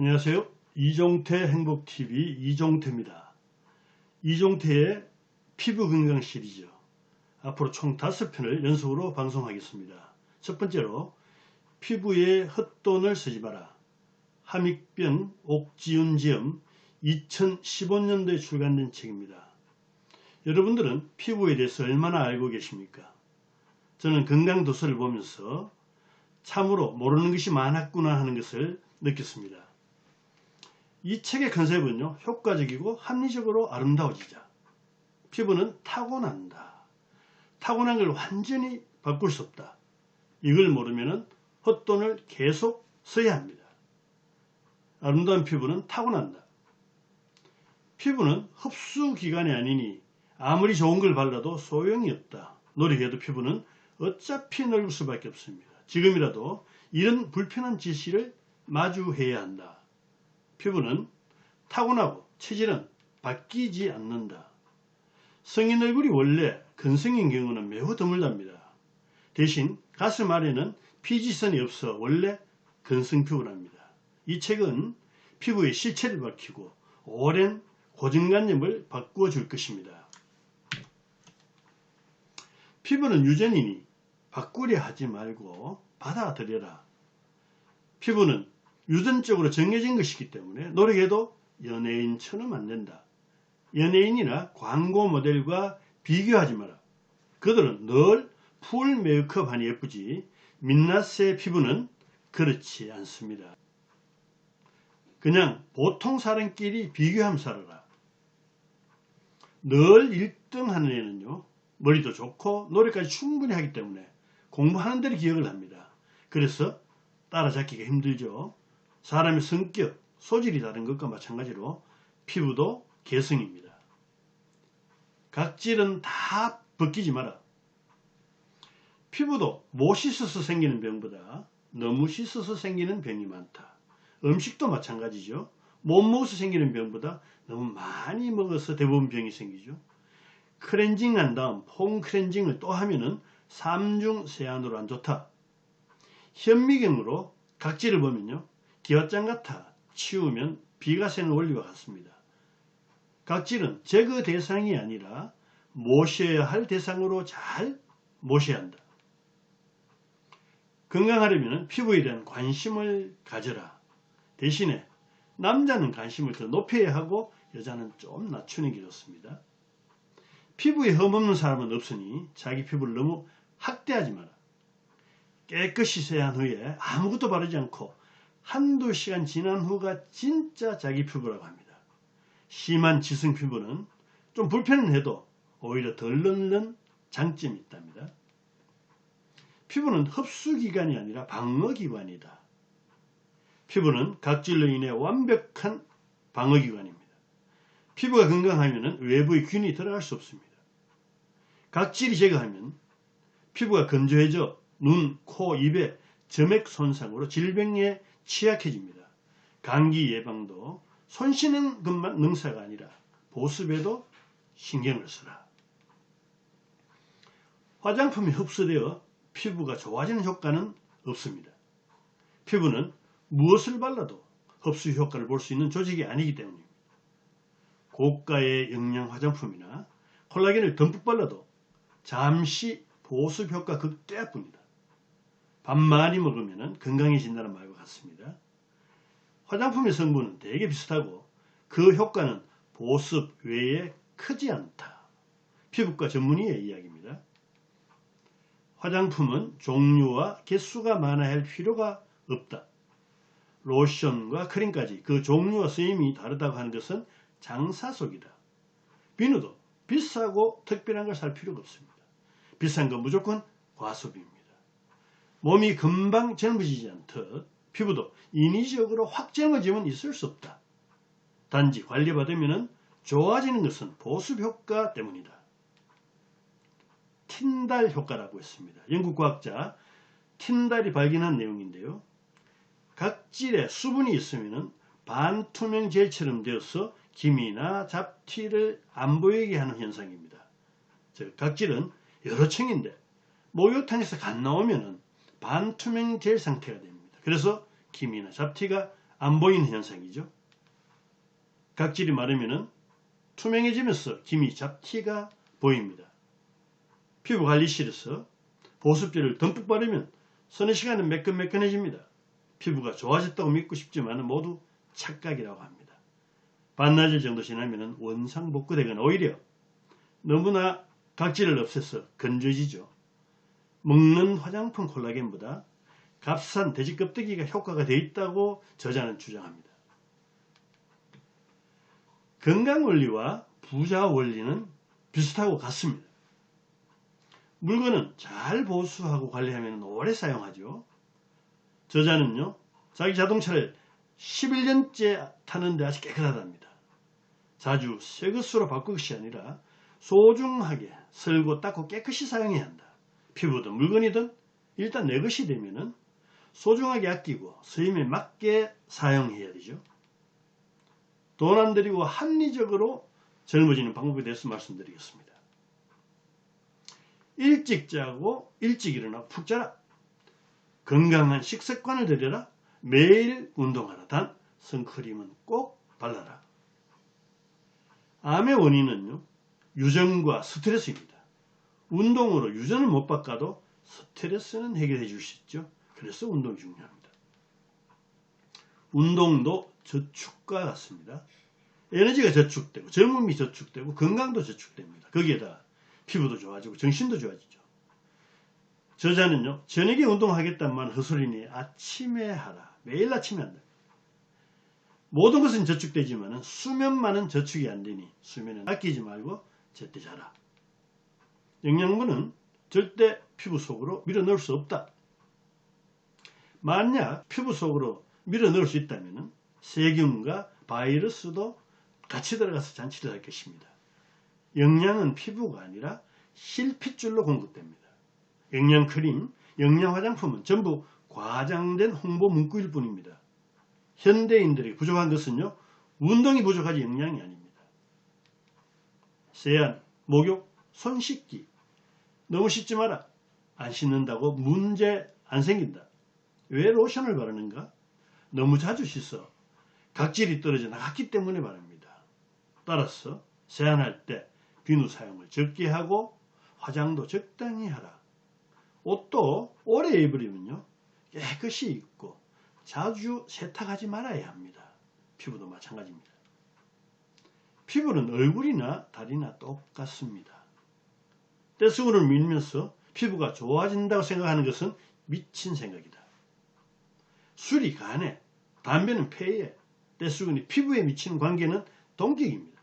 안녕하세요. 이종태 행복TV 이종태입니다. 이종태의 피부 건강 시리즈 앞으로 총 5편을 연속으로 방송하겠습니다. 첫 번째로 피부에 헛돈을 쓰지 마라. 함익병 옥지윤지음 2015년도에 출간된 책입니다. 여러분들은 피부에 대해서 얼마나 알고 계십니까? 저는 건강도서를 보면서 참으로 모르는 것이 많았구나 하는 것을 느꼈습니다. 이 책의 컨셉은요. 효과적이고 합리적으로 아름다워지자. 피부는 타고난다. 타고난 걸 완전히 바꿀 수 없다. 이걸 모르면 헛돈을 계속 써야 합니다. 아름다운 피부는 타고난다. 피부는 흡수기관이 아니니 아무리 좋은 걸 발라도 소용이 없다. 노력해도 피부는 어차피 늙을 수밖에 없습니다. 지금이라도 이런 불편한 지시를 마주해야 한다. 피부는 타고나고 체질은 바뀌지 않는다. 성인 얼굴이 원래 근성인 경우는 매우 드물답니다. 대신 가슴 아래는 피지선이 없어 원래 근성 피부랍니다. 이 책은 피부의 실체를 밝히고 오랜 고정관념을 바꾸어 줄 것입니다. 피부는 유전이니 바꾸려 하지 말고 받아들여라. 피부는 유전적으로 정해진 것이기 때문에 노력해도 연예인처럼 안 된다. 연예인이나 광고 모델과 비교하지 마라. 그들은 늘 풀 메이크업 하니 예쁘지 민낯의 피부는 그렇지 않습니다. 그냥 보통 사람끼리 비교하면 살아라. 늘 1등 하는 애는요. 머리도 좋고 노래까지 충분히 하기 때문에 공부하는 대로 기억을 합니다. 그래서 따라잡기가 힘들죠. 사람의 성격, 소질이 다른 것과 마찬가지로 피부도 개성입니다. 각질은 다 벗기지 마라. 피부도 못 씻어서 생기는 병보다 너무 씻어서 생기는 병이 많다. 음식도 마찬가지죠. 못 먹어서 생기는 병보다 너무 많이 먹어서 대부분 병이 생기죠. 크렌징 한 다음 폼 크렌징을 또 하면은 3중 세안으로 안 좋다. 현미경으로 각질을 보면요. 기와장 같아 치우면 비가 새는 원리와 같습니다. 각질은 제거 대상이 아니라 모셔야 할 대상으로 잘 모셔야 한다. 건강하려면 피부에 대한 관심을 가져라. 대신에 남자는 관심을 더 높여야 하고 여자는 좀 낮추는 게 좋습니다. 피부에 흠없는 사람은 없으니 자기 피부를 너무 학대하지 마라. 깨끗이 세안 후에 아무것도 바르지 않고 한두 시간 지난 후가 진짜 자기 피부라고 합니다. 심한 지성 피부는 좀 불편은 해도 오히려 덜 넣는 장점이 있답니다. 피부는 흡수기관이 아니라 방어기관이다. 피부는 각질로 인해 완벽한 방어기관입니다. 피부가 건강하면 외부의 균이 들어갈 수 없습니다. 각질이 제거하면 피부가 건조해져 눈, 코, 입에 점액 손상으로 질병에 취약해집니다. 감기 예방도 손 씻는 것만 능사가 아니라 보습에도 신경을 쓰라. 화장품이 흡수되어 피부가 좋아지는 효과는 없습니다. 피부는 무엇을 발라도 흡수 효과를 볼 수 있는 조직이 아니기 때문입니다. 고가의 영양 화장품이나 콜라겐을 듬뿍 발라도 잠시 보습 효과 극대화뿐이다. 밥 많이 먹으면 건강해진다는 말과 같습니다. 화장품의 성분은 되게 비슷하고 그 효과는 보습 외에 크지 않다. 피부과 전문의의 이야기입니다. 화장품은 종류와 개수가 많아야 할 필요가 없다. 로션과 크림까지 그 종류와 쓰임이 다르다고 하는 것은 장사 속이다. 비누도 비싸고 특별한 걸 살 필요가 없습니다. 비싼 건 무조건 과소비입니다. 몸이 금방 젊어지지 않듯 피부도 인위적으로 확 젊어지면 있을 수 없다. 단지 관리받으면 좋아지는 것은 보습 효과 때문이다. 틴달 효과라고 했습니다. 영국 과학자 틴달이 발견한 내용인데요. 각질에 수분이 있으면 반투명 젤처럼 되어서 기미나 잡티를 안 보이게 하는 현상입니다. 즉 각질은 여러 층인데 목욕탕에서 간 나오면 반투명 젤 상태가 됩니다. 그래서 기미나 잡티가 안 보이는 현상이죠. 각질이 마르면 투명해지면서 김이 잡티가 보입니다. 피부 관리실에서 보습제를 듬뿍 바르면 서너 시간은 매끈매끈해집니다. 피부가 좋아졌다고 믿고 싶지만 모두 착각이라고 합니다. 반나절 정도 지나면 원상복구되거나 오히려 너무나 각질을 없애서 건조해지죠. 먹는 화장품 콜라겐보다 값싼 돼지 껍데기가 효과가 돼 있다고 저자는 주장합니다. 건강 원리와 부자 원리는 비슷하고 같습니다. 물건은 잘 보수하고 관리하면 오래 사용하죠. 저자는요, 자기 자동차를 11년째 타는데 아직 깨끗하답니다. 자주 새 것으로 바꿀 것이 아니라 소중하게 설고 닦고 깨끗이 사용해야 한다. 피부든 물건이든 일단 내 것이 되면은 소중하게 아끼고 서임에 맞게 사용해야 되죠. 돈 안 들이고 합리적으로 젊어지는 방법에 대해서 말씀드리겠습니다. 일찍 자고 일찍 일어나 푹 자라. 건강한 식습관을 들여라. 매일 운동하라. 단 선크림은 꼭 발라라. 암의 원인은요. 유전과 스트레스입니다. 운동으로 유전을 못 바꿔도 스트레스는 해결해 줄 수 있죠. 그래서 운동이 중요합니다. 운동도 저축과 같습니다. 에너지가 저축되고 젊음이 저축되고 건강도 저축됩니다. 거기에다 피부도 좋아지고 정신도 좋아지죠. 저자는요. 저녁에 운동하겠다만 헛소리니 아침에 하라. 매일 아침에 한다. 모든 것은 저축되지만 수면만은 저축이 안 되니 수면은 아끼지 말고 제때 자라. 영양분은 절대 피부 속으로 밀어 넣을 수 없다. 만약 피부 속으로 밀어 넣을 수 있다면 세균과 바이러스도 같이 들어가서 잔치를 할 것입니다. 영양은 피부가 아니라 실핏줄로 공급됩니다. 영양 크림, 영양 화장품은 전부 과장된 홍보 문구일 뿐입니다. 현대인들이 부족한 것은요, 운동이 부족하지 영양이 아닙니다. 세안, 목욕, 손 씻기. 너무 씻지 마라. 안 씻는다고 문제 안 생긴다. 왜 로션을 바르는가? 너무 자주 씻어 각질이 떨어져 나갔기 때문에 바릅니다. 따라서 세안할 때 비누 사용을 적게 하고 화장도 적당히 하라. 옷도 오래 입으려면요. 깨끗이 입고 자주 세탁하지 말아야 합니다. 피부도 마찬가지입니다. 피부는 얼굴이나 다리나 똑같습니다. 떼수건을 밀면서 피부가 좋아진다고 생각하는 것은 미친 생각이다. 술이 간에, 담배는 폐에, 떼수건이 피부에 미치는 관계는 동격입니다.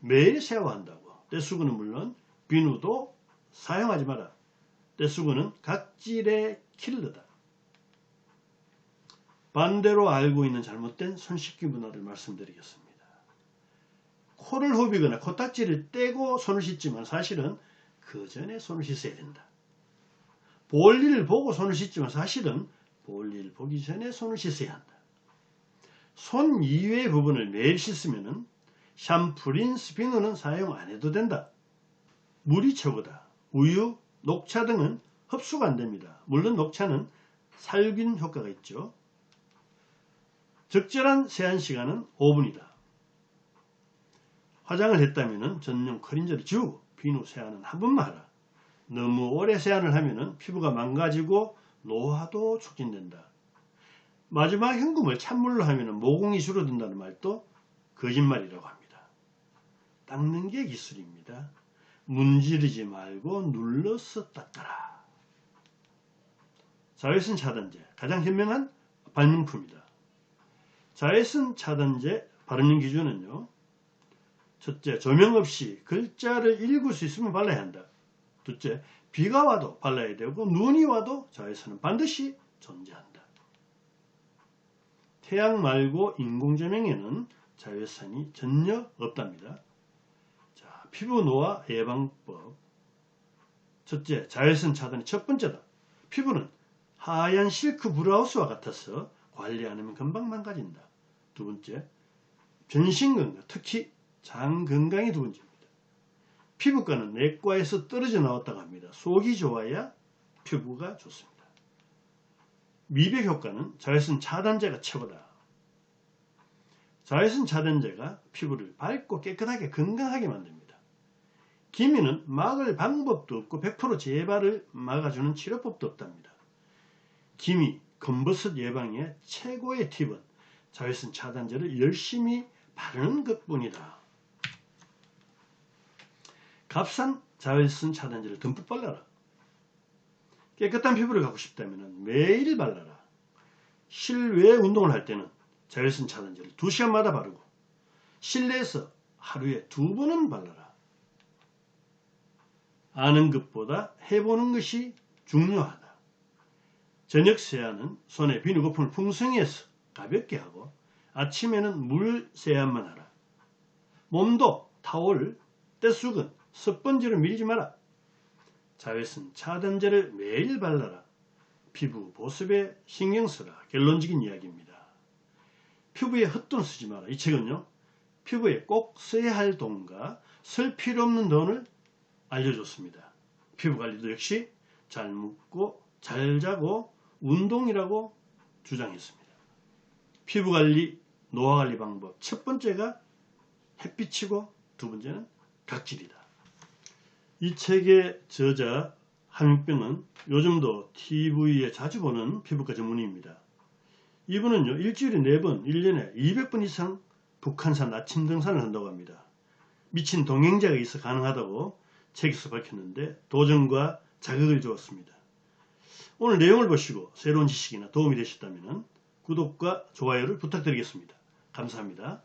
매일 샤워한다고. 떼수건은 물론 비누도 사용하지 마라. 떼수건은 각질의 킬러다. 반대로 알고 있는 잘못된 손 씻기 문화를 말씀드리겠습니다. 코를 후비거나 코딱지를 떼고 손을 씻지만 사실은 그 전에 손을 씻어야 된다. 볼일을 보고 손을 씻지만 사실은 볼일 보기 전에 손을 씻어야 한다. 손 이외의 부분을 매일 씻으면 샴푸, 린스, 비누는 사용 안 해도 된다. 물이 최고다. 우유, 녹차 등은 흡수가 안 됩니다. 물론 녹차는 살균 효과가 있죠. 적절한 세안 시간은 5분이다. 화장을 했다면 전용 크린저를 지우고 비누 세안은 한 번만 하라. 너무 오래 세안을 하면 피부가 망가지고 노화도 촉진된다. 마지막 현금을 찬물로 하면 모공이 줄어든다는 말도 거짓말이라고 합니다. 닦는 게 기술입니다. 문지르지 말고 눌러서 닦아라. 자외선 차단제 가장 현명한 발명품이다. 자외선 차단제 바르는 기준은요. 첫째, 조명 없이 글자를 읽을 수 있으면 발라야 한다. 둘째, 비가 와도 발라야 되고 눈이 와도 자외선은 반드시 존재한다. 태양 말고 인공조명에는 자외선이 전혀 없답니다. 자, 피부 노화 예방법. 첫째, 자외선 차단이 첫 번째다. 피부는 하얀 실크 브라우스와 같아서 관리 안 하면 금방 망가진다. 두 번째, 전신 건강, 특히 장 건강이 두 번째입니다. 피부과는 내과에서 떨어져 나왔다고 합니다. 속이 좋아야 피부가 좋습니다. 미백 효과는 자외선 차단제가 최고다. 자외선 차단제가 피부를 밝고 깨끗하게 건강하게 만듭니다. 기미는 막을 방법도 없고 100% 재발을 막아주는 치료법도 없답니다. 기미, 검버섯 예방의 최고의 팁은 자외선 차단제를 열심히 바르는 것뿐이다. 값싼 자외선 차단제를 듬뿍 발라라. 깨끗한 피부를 갖고 싶다면 매일 발라라. 실외 운동을 할 때는 자외선 차단제를 2시간마다 바르고 실내에서 하루에 두 번은 발라라. 아는 것보다 해보는 것이 중요하다. 저녁 세안은 손에 비누 거품을 풍성히 해서 가볍게 하고 아침에는 물 세안만 하라. 몸도 타올, 떼수건, 스펀지로 밀지 마라. 자외선 차단제를 매일 발라라. 피부 보습에 신경 쓰라. 결론적인 이야기입니다. 피부에 헛돈 쓰지 마라. 이 책은요. 피부에 꼭 써야 할 돈과 쓸 필요 없는 돈을 알려줬습니다. 피부 관리도 역시 잘 묻고 잘 자고 운동이라고 주장했습니다. 피부 관리, 노화 관리 방법 첫 번째가 햇빛이고 두 번째는 각질이다. 이 책의 저자 한민병은 요즘도 TV에 자주 보는 피부과 전문의입니다. 이분은요 일주일에 4번, 1년에 200번 이상 북한산 아침 등산을 한다고 합니다. 미친 동행자가 있어 가능하다고 책에서 밝혔는데 도전과 자극을 주었습니다. 오늘 내용을 보시고 새로운 지식이나 도움이 되셨다면 구독과 좋아요를 부탁드리겠습니다. 감사합니다.